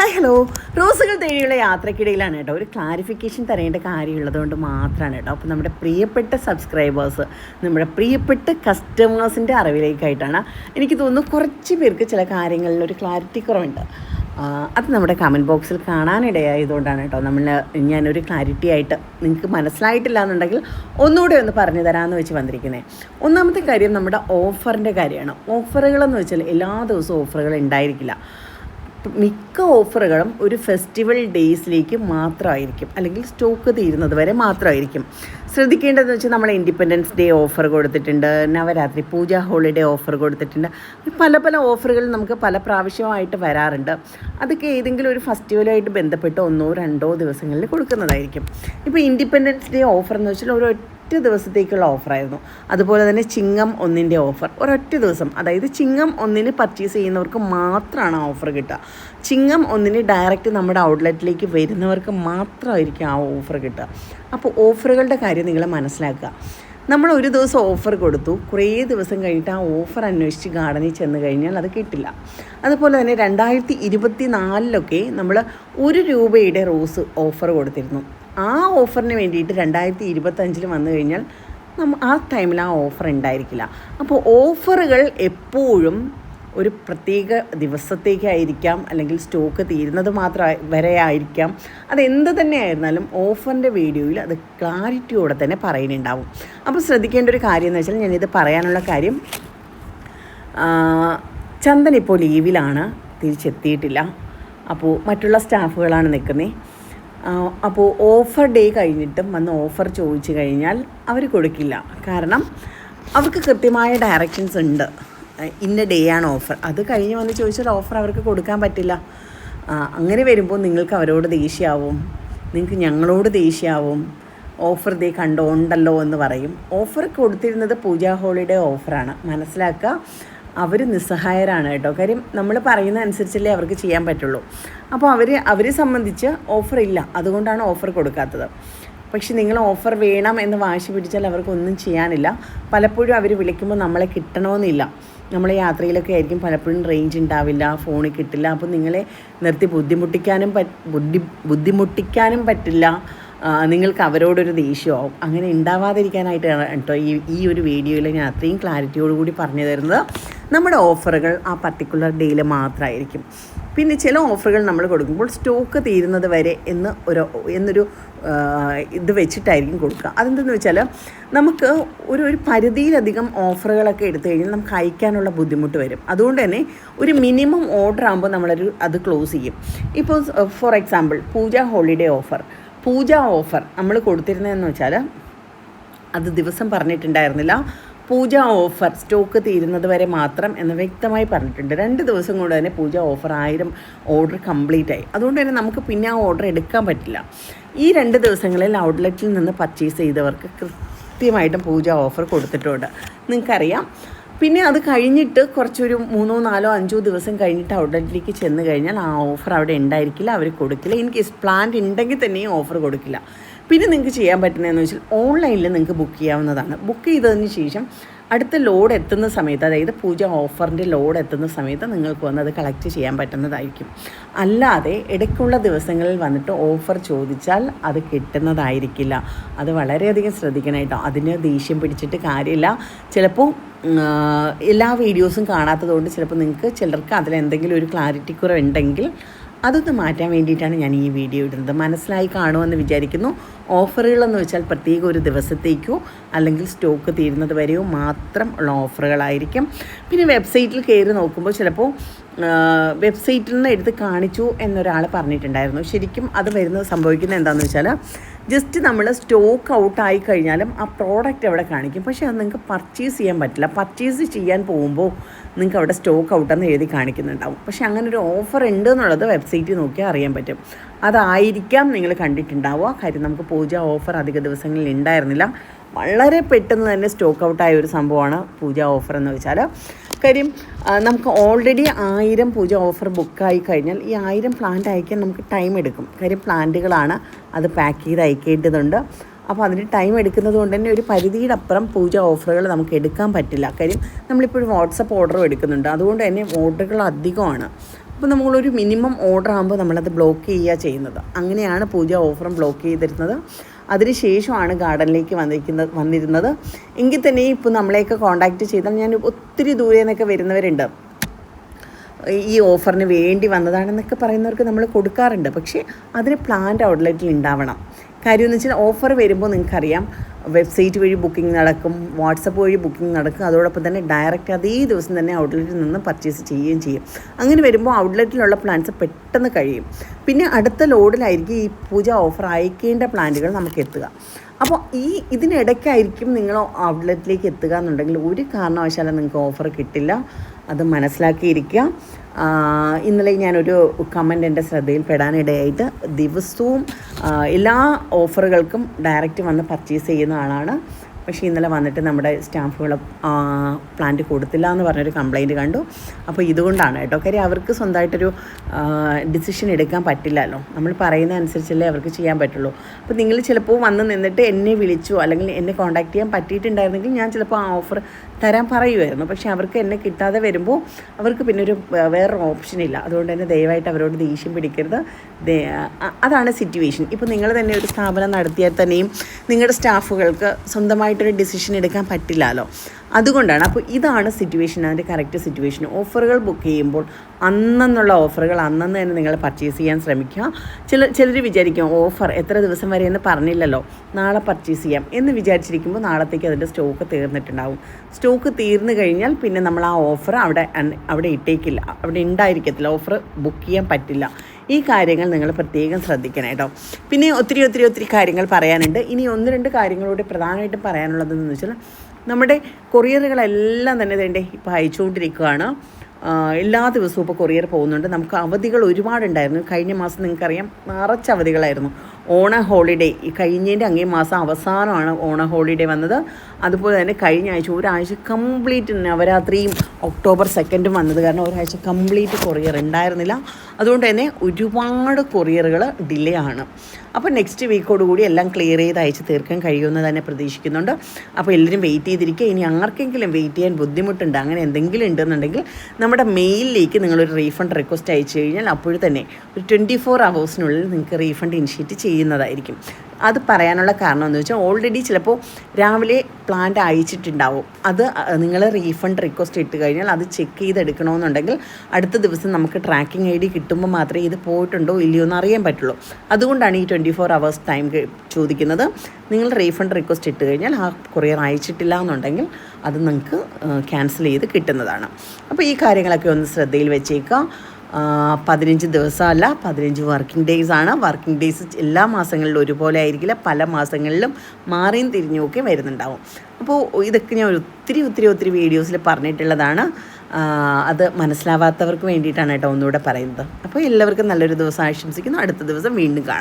Hi hello റോസുകൾ തേടിയുള്ള യാത്രക്കിടയിലാണ് കേട്ടോ. ഒരു ക്ലാരിഫിക്കേഷൻ തരേണ്ട കാര്യമുള്ളതുകൊണ്ട് മാത്രമാണ് കേട്ടോ. അപ്പോൾ നമ്മുടെ പ്രിയപ്പെട്ട സബ്സ്ക്രൈബേഴ്സ് നമ്മുടെ പ്രിയപ്പെട്ട കസ്റ്റമേഴ്സിന്റെ അറിവിലേക്കായിട്ടാണ് എനിക്ക് തോന്നുന്നു കുറച്ച് പേർക്ക് ചില കാര്യങ്ങളിൽ ഒരു ക്ലാരിറ്റി കുറവുണ്ട്. അത് നമ്മുടെ കമന്റ് ബോക്സിൽ കാണാനിടയായതുകൊണ്ടാണ് കേട്ടോ. നമ്മൾ ഞാനൊരു ക്ലാരിറ്റി ആയിട്ട് നിങ്ങൾക്ക് മനസ്സിലായിട്ടില്ല എന്നുണ്ടെങ്കിൽ ഒന്നുകൂടെ ഒന്ന് പറഞ്ഞു തരാമെന്ന് വെച്ച് വന്നിരിക്കുന്നത് ഒന്നാമത്തെ കാര്യം നമ്മുടെ ഓഫറിന്റെ കാര്യമാണ്. ഓഫറുകളെന്ന് വെച്ചാൽ എല്ലാ ദിവസവും ഓഫറുകൾ ഉണ്ടായിരിക്കില്ല. മിക്ക ഓഫറുകളും ഒരു ഫെസ്റ്റിവൽ ഡേയ്സിലേക്ക് മാത്രമായിരിക്കും. അല്ലെങ്കിൽ സ്റ്റോക്ക് തീരുന്നത് വരെ മാത്രമായിരിക്കും. ശ്രദ്ധിക്കേണ്ടതെന്ന് വെച്ചാൽ നമ്മൾ ഇൻഡിപെൻഡൻസ് ഡേ ഓഫർ കൊടുത്തിട്ടുണ്ട്. നവരാത്രി പൂജ ഹോളിഡേ ഓഫർ കൊടുത്തിട്ടുണ്ട്. പല പല ഓഫറുകൾ നമുക്ക് പല പ്രാവശ്യമായിട്ട് വരാറുണ്ട്. അതൊക്കെ ഏതെങ്കിലും ഒരു ഫെസ്റ്റിവലുമായിട്ട് ബന്ധപ്പെട്ട് ഒന്നോ രണ്ടോ ദിവസങ്ങളിൽ കൊടുക്കുന്നതായിരിക്കും. ഇപ്പോൾ ഇൻഡിപെൻഡൻസ് ഡേ ഓഫർ എന്ന് വെച്ചാൽ ഒരു ഒറ്റ ദിവസത്തേക്കുള്ള ഓഫറായിരുന്നു. അതുപോലെ തന്നെ ചിങ്ങം ഒന്നിന്റെ ഓഫർ. ഒരൊറ്റ ദിവസം അതായത് ചിങ്ങം ഒന്നിന് പർച്ചേസ് ചെയ്യുന്നവർക്ക് മാത്രമാണ് ഓഫർ കിട്ടുക. ചിങ്ങം ഒന്നിന് ഡയറക്റ്റ് നമ്മുടെ ഔട്ട്ലെറ്റിലേക്ക് വരുന്നവർക്ക് മാത്രമായിരിക്കും ആ ഓഫർ കിട്ടുക. അപ്പോൾ ഓഫറുകളുടെ കാര്യം നിങ്ങൾ മനസ്സിലാക്കുക. നമ്മൾ ഒരു ദിവസം ഓഫർ കൊടുത്തു. കുറേ ദിവസം കഴിഞ്ഞിട്ട് ആ ഓഫർ അന്വേഷിച്ച് ഗാർഡനിൽ ചെന്ന് കഴിഞ്ഞാൽ അത് കിട്ടില്ല. അതുപോലെ തന്നെ രണ്ടായിരത്തി ഇരുപത്തി നാലിലൊക്കെ നമ്മൾ ഒരു രൂപയുടെ റോസ് ഓഫർ കൊടുത്തിരുന്നു. ആ ഓഫറിന് വേണ്ടിയിട്ട് രണ്ടായിരത്തി ഇരുപത്തഞ്ചിൽ വന്നു കഴിഞ്ഞാൽ നമ്മ ആ ടൈമിൽ ആ ഓഫർ ഉണ്ടായിരിക്കില്ല. അപ്പോൾ ഓഫറുകൾ എപ്പോഴും ഒരു പ്രത്യേക ദിവസത്തേക്കായിരിക്കാം അല്ലെങ്കിൽ സ്റ്റോക്ക് തീരുന്നത് മാത്രം വരെ ആയിരിക്കാം. അതെന്ത് എന്ത് തന്നെ ആയിരുന്നാലും ഓഫറിന്റെ വീഡിയോയിൽ അത് ക്ലാരിറ്റിയോടെ തന്നെ പറയുന്നുണ്ടാവും. അപ്പോൾ ശ്രദ്ധിക്കേണ്ട ഒരു കാര്യം എന്ന് വെച്ചാൽ ഞാനിത് പറയാനുള്ള കാര്യം ചന്ദൻ ഇപ്പോൾ ലീവിലാണ് തിരിച്ചെത്തിയിട്ടില്ല. അപ്പോൾ മറ്റുള്ള സ്റ്റാഫുകളാണ് നിൽക്കുന്നത് അപ്പോൾ ഓഫർ ഡേ കഴിഞ്ഞിട്ടും വന്ന് ഓഫർ ചോദിച്ചു കഴിഞ്ഞാൽ അവർ കൊടുക്കില്ല. കാരണം അവർക്ക് കൃത്യമായ ഡയറക്ഷൻസ് ഉണ്ട്. ഇന്ന ഡേ ആണ് ഓഫർ അത് കഴിഞ്ഞ് വന്ന് ചോദിച്ചാൽ ഓഫർ അവർക്ക് കൊടുക്കാൻ പറ്റില്ല. അങ്ങനെ വരുമ്പോൾ നിങ്ങൾക്ക് അവരോട് ദേഷ്യമാവും. നിങ്ങൾക്ക് ഞങ്ങളോട് ദേഷ്യമാവും. ഓഫർ ദേ കണ്ടോ ഉണ്ടല്ലോ എന്ന് പറയും. ഓഫർ കൊടുത്തിരുന്നത് പൂജാ ഹോളിഡേ ഓഫറാണ് മനസ്സിലാക്കുക? അവർ നിസ്സഹായരാണ് കേട്ടോ. കാര്യം നമ്മൾ പറയുന്ന അനുസരിച്ചല്ലേ അവർക്ക് ചെയ്യാൻ പറ്റുള്ളൂ. അപ്പോൾ അവർ അവരെ സംബന്ധിച്ച് ഓഫർ ഇല്ല. അതുകൊണ്ടാണ് ഓഫർ കൊടുക്കാത്തത്. പക്ഷെ നിങ്ങൾ ഓഫർ വേണം എന്ന് വാശി പിടിച്ചാൽ അവർക്കൊന്നും ചെയ്യാനില്ല. പലപ്പോഴും അവർ വിളിക്കുമ്പോൾ നമ്മളെ കിട്ടണമെന്നില്ല നമ്മളെ യാത്രയിലൊക്കെ ആയിരിക്കും പലപ്പോഴും റേഞ്ച് ഉണ്ടാവില്ല ഫോണിൽ കിട്ടില്ല. അപ്പോൾ നിങ്ങളെ നിർത്തി ബുദ്ധിമുട്ടിക്കാനും ബുദ്ധി ബുദ്ധിമുട്ടിക്കാനും പറ്റില്ല. നിങ്ങൾക്ക് അവരോടൊരു ദേഷ്യമാവും അങ്ങനെ ഉണ്ടാവാതിരിക്കാനായിട്ടാണ് കേട്ടോ ഈ ഈ ഒരു വീഡിയോയിൽ ഞാൻ അത്രയും ക്ലാരിറ്റിയോടുകൂടി പറഞ്ഞു തരുന്നത്. നമ്മുടെ ഓഫറുകൾ ആ പർട്ടിക്കുലർ ഡേയിൽ മാത്രമായിരിക്കും പിന്നെ ചില ഓഫറുകൾ നമ്മൾ കൊടുക്കുമ്പോൾ സ്റ്റോക്ക് തീരുന്നത് വരെ എന്ന് ഒരു എന്നൊരു ഇത് വെച്ചിട്ടായിരിക്കും കൊടുക്കുക. അതെന്തെന്ന് വെച്ചാൽ നമുക്ക് ഒരു ഒരു പരിധിയിലധികം ഓഫറുകളൊക്കെ എടുത്തു കഴിഞ്ഞാൽ നമുക്ക് അയക്കാനുള്ള ബുദ്ധിമുട്ട് വരും. അതുകൊണ്ട് തന്നെ ഒരു മിനിമം ഓർഡർ ആകുമ്പോൾ നമ്മളൊരു അത് ക്ലോസ് ചെയ്യും. ഇപ്പോൾ for example Puja holiday offer Puja offer നമ്മൾ കൊടുത്തിരുന്നതെന്ന് വെച്ചാൽ അത് ദിവസം പറഞ്ഞിട്ടുണ്ടായിരുന്നില്ല. പൂജ ഓഫർ സ്റ്റോക്ക് തീരുന്നത് വരെ മാത്രം എന്ന് വ്യക്തമായി പറഞ്ഞിട്ടുണ്ട്. രണ്ട് ദിവസം കൊണ്ട് തന്നെ പൂജ ഓഫർ ആയിരം ഓർഡർ കംപ്ലീറ്റ് ആയി. അതുകൊണ്ട് തന്നെ നമുക്ക് പിന്നെ ആ ഓർഡർ എടുക്കാൻ പറ്റില്ല. ഈ രണ്ട് ദിവസങ്ങളിൽ ഔട്ട്ലെറ്റിൽ നിന്ന് പർച്ചേസ് ചെയ്തവർക്ക് കൃത്യമായിട്ടും പൂജ ഓഫർ കൊടുത്തിട്ടുണ്ട്. നിങ്ങൾക്കറിയാം. പിന്നെ അത് കഴിഞ്ഞിട്ട് കുറച്ചൊരു മൂന്നോ നാലോ അഞ്ചോ ദിവസം കഴിഞ്ഞിട്ട് ഔട്ട്ലെറ്റിലേക്ക് ചെന്ന് കഴിഞ്ഞാൽ ആ ഓഫർ അവിടെ ഉണ്ടായിരിക്കില്ല. അവർ കൊടുക്കില്ല. ഇൻ കേസ് പ്ലാന്റ് ഉണ്ടെങ്കിൽ തന്നെയും ഓഫർ കൊടുക്കില്ല. പിന്നെ നിങ്ങൾക്ക് ചെയ്യാൻ പറ്റുന്നതെന്ന് വെച്ചാൽ ഓൺലൈനിൽ നിങ്ങൾക്ക് ബുക്ക് ചെയ്യാവുന്നതാണ്. ബുക്ക് ചെയ്തതിന് ശേഷം അടുത്ത ലോഡ് എത്തുന്ന സമയത്ത് അതായത് പൂജ ഓഫറിന്റെ ലോഡ് എത്തുന്ന സമയത്ത് നിങ്ങൾക്ക് വന്ന് അത് കളക്ട് ചെയ്യാൻ പറ്റുന്നതായിരിക്കും. അല്ലാതെ ഇടയ്ക്കുള്ള ദിവസങ്ങളിൽ വന്നിട്ട് ഓഫർ ചോദിച്ചാൽ അത് കിട്ടുന്നതായിരിക്കില്ല. അത് വളരെയധികം ശ്രദ്ധിക്കണം അതിന് ദേഷ്യം പിടിച്ചിട്ട് കാര്യമില്ല. ചിലപ്പോൾ എല്ലാ വീഡിയോസും കാണാത്തതുകൊണ്ട് ചിലപ്പോൾ നിങ്ങൾക്ക് ചിലർക്ക് അതിലെന്തെങ്കിലും ഒരു ക്ലാരിറ്റി കുറവുണ്ടെങ്കിൽ അതൊന്ന് മാറ്റാൻ വേണ്ടിയിട്ടാണ് ഞാൻ ഈ വീഡിയോ ഇടുന്നത്. മനസ്സിലായി കാണുമെന്ന് വിചാരിക്കുന്നു. ഓഫറുകളെന്ന് വെച്ചാൽ പ്രത്യേക ഒരു ദിവസത്തേക്കോ അല്ലെങ്കിൽ സ്റ്റോക്ക് തീരുന്നത് വരെയോ മാത്രം ഉള്ള ഓഫറുകളായിരിക്കും. പിന്നെ വെബ്സൈറ്റിൽ കയറി നോക്കുമ്പോൾ ചിലപ്പോൾ വെബ്സൈറ്റിൽ നിന്ന് എടുത്ത് കാണിച്ചു എന്നൊരാൾ പറഞ്ഞിട്ടുണ്ടായിരുന്നു. ശരിക്കും അത് വരുന്നത് സംഭവിക്കുന്നത് എന്താണെന്ന് വെച്ചാൽ ജസ്റ്റ് നമ്മൾ സ്റ്റോക്ക് ഔട്ട് ആയി കഴിഞ്ഞാലും ആ പ്രോഡക്റ്റ് അവിടെ കാണിക്കും. പക്ഷേ അത് നിങ്ങൾക്ക് പർച്ചേസ് ചെയ്യാൻ പറ്റില്ല. പർച്ചേസ് ചെയ്യാൻ പോകുമ്പോൾ നിങ്ങൾക്ക് അവിടെ സ്റ്റോക്ക് ഔട്ടെന്ന് എഴുതി കാണിക്കുന്നുണ്ടാവും. പക്ഷേ അങ്ങനെ ഒരു ഓഫർ ഉണ്ട് എന്നുള്ളത് വെബ്സൈറ്റിൽ നോക്കിയാൽ അറിയാൻ പറ്റും. അതായിരിക്കാം നിങ്ങൾ കണ്ടിട്ടുണ്ടാവുക. കാര്യം നമുക്ക് പൂജ ഓഫർ അധിക ദിവസങ്ങളിൽ ഉണ്ടായിരുന്നില്ല വളരെ പെട്ടെന്ന് തന്നെ സ്റ്റോക്ക് ഔട്ടായ ഒരു സംഭവമാണ് പൂജ ഓഫർ എന്ന് വെച്ചാൽ. കാര്യം നമുക്ക് ഓൾറെഡി ആയിരം പൂജ ഓഫർ ബുക്കായി കഴിഞ്ഞാൽ ഈ ആയിരം പ്ലാന്റ് അയക്കാൻ നമുക്ക് ടൈം എടുക്കും. കാര്യം പ്ലാന്റുകളാണ് അത് പാക്ക് ചെയ്ത് അയക്കേണ്ടതുണ്ട്. അപ്പോൾ അതിന് ടൈം എടുക്കുന്നത് കൊണ്ട് തന്നെ ഒരു പരിധിയുടെ അപ്പുറം പൂജ ഓഫറുകൾ നമുക്ക് എടുക്കാൻ പറ്റില്ല. കാര്യം നമ്മളിപ്പോഴും വാട്സപ്പ് ഓർഡറും എടുക്കുന്നുണ്ട്. അതുകൊണ്ട് തന്നെ ഓർഡറുകൾ അധികമാണ്. അപ്പോൾ നമ്മളൊരു മിനിമം ഓർഡർ ആകുമ്പോൾ നമ്മളത് ബ്ലോക്ക് ചെയ്യുക ചെയ്യുന്നത്. അങ്ങനെയാണ് പൂജ ഓഫറും ബ്ലോക്ക് ചെയ്തിരുന്നത്. അതിനുശേഷമാണ് ഗാർഡനിലേക്ക് വന്നിരിക്കുന്നത് വന്നിരുന്നത്. എങ്കിൽ തന്നെ ഇപ്പോൾ നമ്മളെയൊക്കെ കോൺടാക്റ്റ് ചെയ്താൽ ഞാൻ ഒത്തിരി ദൂരെ നിന്നൊക്കെ വരുന്നവരുണ്ട്. ഈ ഓഫറിന് വേണ്ടി വന്നതാണെന്നൊക്കെ പറയുന്നവർക്ക് നമ്മൾ കൊടുക്കാറുണ്ട്. പക്ഷേ അതിന് പ്ലാന്റ് ഔട്ട്ലെറ്റിൽ ഉണ്ടാവണം. കാര്യം എന്ന് വെച്ചാൽ ഓഫർ വരുമ്പോൾ നിങ്ങൾക്കറിയാം. വെബ്സൈറ്റ് വഴി ബുക്കിംഗ് നടക്കും വാട്സപ്പ് വഴി ബുക്കിംഗ് നടക്കും. അതോടൊപ്പം തന്നെ ഡയറക്റ്റ് അതേ ദിവസം തന്നെ ഔട്ട്ലെറ്റിൽ നിന്ന് പർച്ചേസ് ചെയ്യുകയും ചെയ്യും. അങ്ങനെ വരുമ്പോൾ ഔട്ട്ലെറ്റിലുള്ള പ്ലാന്റ്സ് പെട്ടെന്ന് കഴിയും. പിന്നെ അടുത്ത ലോഡിലായിരിക്കും ഈ പൂജ ഓഫർ അയക്കേണ്ട പ്ലാന്റുകൾ നമുക്ക് എത്തുക. അപ്പോൾ ഈ ഇതിനിടയ്ക്കായിരിക്കും നിങ്ങൾ ഔട്ട്ലെറ്റിലേക്ക് എത്തുക എന്നുണ്ടെങ്കിൽ ഒരു കാരണവശാലും നിങ്ങൾക്ക് ഓഫർ കിട്ടില്ല. അത് മനസ്സിലാക്കിയിരിക്കുക. ഇന്നലെ ഞാനൊരു കമന്റ് എന്റെ ശ്രദ്ധയിൽപ്പെടാനിടയായിട്ട് ദിവസവും എല്ലാ ഓഫറുകൾക്കും ഡയറക്റ്റ് വന്ന് പർച്ചേസ് ചെയ്യുന്ന ആളാണ്. പക്ഷേ ഇന്നലെ വന്നിട്ട് നമ്മുടെ സ്റ്റാഫുകൾ പ്ലാന്റ് കൊടുത്തില്ല എന്ന് പറഞ്ഞൊരു കംപ്ലൈന്റ് കണ്ടു. അപ്പോൾ ഇതുകൊണ്ടാണ് കേട്ടോ. കാര്യം അവർക്ക് സ്വന്തമായിട്ടൊരു ഡിസിഷൻ എടുക്കാൻ പറ്റില്ലല്ലോ. നമ്മൾ പറയുന്ന അനുസരിച്ചല്ലേ അവർക്ക് ചെയ്യാൻ പറ്റുള്ളൂ. അപ്പോൾ നിങ്ങൾ ചിലപ്പോൾ വന്ന് നിന്നിട്ട് എന്നെ വിളിച്ചു അല്ലെങ്കിൽ എന്നെ കോൺടാക്ട് ചെയ്യാൻ പറ്റിയിട്ടുണ്ടായിരുന്നെങ്കിൽ ഞാൻ ചിലപ്പോൾ ആ ഓഫർ തരാൻ പറയുമായിരുന്നു പക്ഷെ അവർക്ക് എന്നെ കിട്ടാതെ വരുമ്പോൾ അവർക്ക് പിന്നെ ഒരു വേറെ ഇല്ല. അതുകൊണ്ട് തന്നെ ദയവായിട്ട് അവരോട് ദേഷ്യം പിടിക്കരുത്. അതാണ് സിറ്റുവേഷൻ ഇപ്പോൾ നിങ്ങൾ തന്നെ ഒരു സ്ഥാപനം നടത്തിയാൽ തന്നെയും നിങ്ങളുടെ സ്റ്റാഫുകൾക്ക് സ്വന്തമായിട്ടൊരു ഡിസിഷൻ എടുക്കാൻ പറ്റില്ലല്ലോ അതുകൊണ്ടാണ്. അപ്പോൾ ഇതാണ് സിറ്റുവേഷൻ അതിന്റെ കറക്റ്റ് സിറ്റുവേഷൻ ഓഫറുകൾ ബുക്ക് ചെയ്യുമ്പോൾ അന്നെന്നുള്ള ഓഫറുകൾ അന്നന്ന് തന്നെ നിങ്ങൾ പർച്ചേസ് ചെയ്യാൻ ശ്രമിക്കുക. ചില ചിലർ വിചാരിക്കും ഓഫർ എത്ര ദിവസം വരെ എന്ന് പറഞ്ഞില്ലല്ലോ. നാളെ പർച്ചേസ് ചെയ്യാം. എന്ന് വിചാരിച്ചിരിക്കുമ്പോൾ നാളത്തേക്ക് അതിന്റെ സ്റ്റോക്ക് തീർന്നിട്ടുണ്ടാവും. സ്റ്റോക്ക് തീർന്നു കഴിഞ്ഞാൽ പിന്നെ നമ്മൾ ആ ഓഫർ അവിടെ അവിടെ ഇട്ടേക്കില്ല. അവിടെ ഉണ്ടായിരിക്കത്തില്ല. ഓഫർ ബുക്ക് ചെയ്യാൻ പറ്റില്ല. ഈ കാര്യങ്ങൾ നിങ്ങൾ പ്രത്യേകം ശ്രദ്ധിക്കണം കേട്ടോ. പിന്നെ ഒത്തിരി ഒത്തിരി ഒത്തിരി കാര്യങ്ങൾ പറയാനുണ്ട്. ഇനി ഒന്ന് രണ്ട് കാര്യങ്ങളോട് പ്രധാനമായിട്ടും പറയാനുള്ളതെന്ന് വെച്ചാൽ നമ്മുടെ കൊറിയറുകളെല്ലാം തന്നെ വേണ്ടേ ഇപ്പോൾ അയച്ചുകൊണ്ടിരിക്കുകയാണ്. എല്ലാ ദിവസവും ഇപ്പോൾ കൊറിയർ പോകുന്നുണ്ട്. നമുക്ക് അവധികൾ ഒരുപാടുണ്ടായിരുന്നു. കഴിഞ്ഞ മാസം നിങ്ങൾക്കറിയാം നിറച്ച അവധികളായിരുന്നു. ഓണ ഹോളിഡേ. ഈ കഴിഞ്ഞതിന്റെ അങ്ങേ മാസം അവസാനമാണ് ഓണ ഹോളിഡേ വന്നത്. അതുപോലെ തന്നെ കഴിഞ്ഞ ആഴ്ച ഒരാഴ്ച കംപ്ലീറ്റ് നവരാത്രിയും ഒക്ടോബർ സെക്കൻഡും വന്നത്. കാരണം ഒരാഴ്ച കംപ്ലീറ്റ് കൊറിയർ ഉണ്ടായിരുന്നില്ല. അതുകൊണ്ട് തന്നെ ഒരുപാട് കൊറിയറുകൾ ഡിലേ ആണ്. അപ്പോൾ നെക്സ്റ്റ് വീക്കോട് കൂടി എല്ലാം ക്ലിയർ ചെയ്ത് അയച്ച് തീർക്കാൻ കഴിയുമെന്ന് തന്നെ പ്രതീക്ഷിക്കുന്നുണ്ട്. അപ്പോൾ എല്ലാവരും വെയിറ്റ് ചെയ്തിരിക്കുക. ഇനി ആർക്കെങ്കിലും വെയിറ്റ് ചെയ്യാൻ ബുദ്ധിമുട്ടുണ്ട് അങ്ങനെ എന്തെങ്കിലും ഉണ്ടെന്നുണ്ടെങ്കിൽ നമ്മുടെ മെയിലിലേക്ക് നിങ്ങളൊരു റീഫണ്ട് റിക്വസ്റ്റ് അയച്ചു കഴിഞ്ഞാൽ അപ്പോൾ തന്നെ ഒരു ട്വന്റി ഫോർ അവേഴ്സിനുള്ളിൽ നിങ്ങൾക്ക് റീഫണ്ട് ഇനിഷ്യേറ്റ് ചെയ്യുന്നതായിരിക്കും. അത് പറയാനുള്ള കാരണം എന്ന് വെച്ചാൽ ഓൾറെഡി ചിലപ്പോൾ രാവിലെ പ്ലാന്റ് അയച്ചിട്ടുണ്ടാവും അത് നിങ്ങൾ റീഫണ്ട് റിക്വസ്റ്റ് ഇട്ട് കഴിഞ്ഞാൽ അത് ചെക്ക് ചെയ്തെടുക്കണമെന്നുണ്ടെങ്കിൽ അടുത്ത ദിവസം നമുക്ക് ട്രാക്കിംഗ് ഐ ഡി കിട്ടുമ്പോൾ മാത്രമേ ഇത് പോയിട്ടുണ്ടോ ഇല്ലയോ എന്ന് അറിയാൻ പറ്റുള്ളൂ. അതുകൊണ്ടാണ് ഈ ട്വന്റി ഫോർ അവേഴ്സ് ടൈം ചോദിക്കുന്നത്. നിങ്ങൾ റീഫണ്ട് റിക്വസ്റ്റ് ഇട്ട് കഴിഞ്ഞാൽ ആ കൊറിയർ അയച്ചിട്ടില്ല എന്നുണ്ടെങ്കിൽ അത് നിങ്ങൾക്ക് ക്യാൻസൽ ചെയ്ത് കിട്ടുന്നതാണ്. അപ്പോൾ ഈ കാര്യങ്ങളൊക്കെ ഒന്ന് ശ്രദ്ധയിൽ വെച്ചേക്കുക. പതിനഞ്ച് ദിവസമല്ല പതിനഞ്ച് വർക്കിംഗ് ഡേയ്സ് ആണ്. വർക്കിംഗ് ഡേയ്സ് എല്ലാ മാസങ്ങളിലും ഒരുപോലെ ആയിരിക്കില്ല. പല മാസങ്ങളിലും മാറിയും തിരിഞ്ഞും ഒക്കെ വരുന്നുണ്ടാവും. അപ്പോൾ ഇതൊക്കെ ഞാൻ ഒത്തിരി ഒത്തിരി ഒത്തിരി വീഡിയോസിൽ പറഞ്ഞിട്ടുള്ളതാണ്. അത് മനസ്സിലാവാത്തവർക്ക് വേണ്ടിയിട്ടാണ് കേട്ടോ ഒന്നുകൂടെ പറയുന്നത്. അപ്പോൾ എല്ലാവർക്കും നല്ലൊരു ദിവസം ആശംസിക്കുന്നു. അടുത്ത ദിവസം വീണ്ടും കാണാം.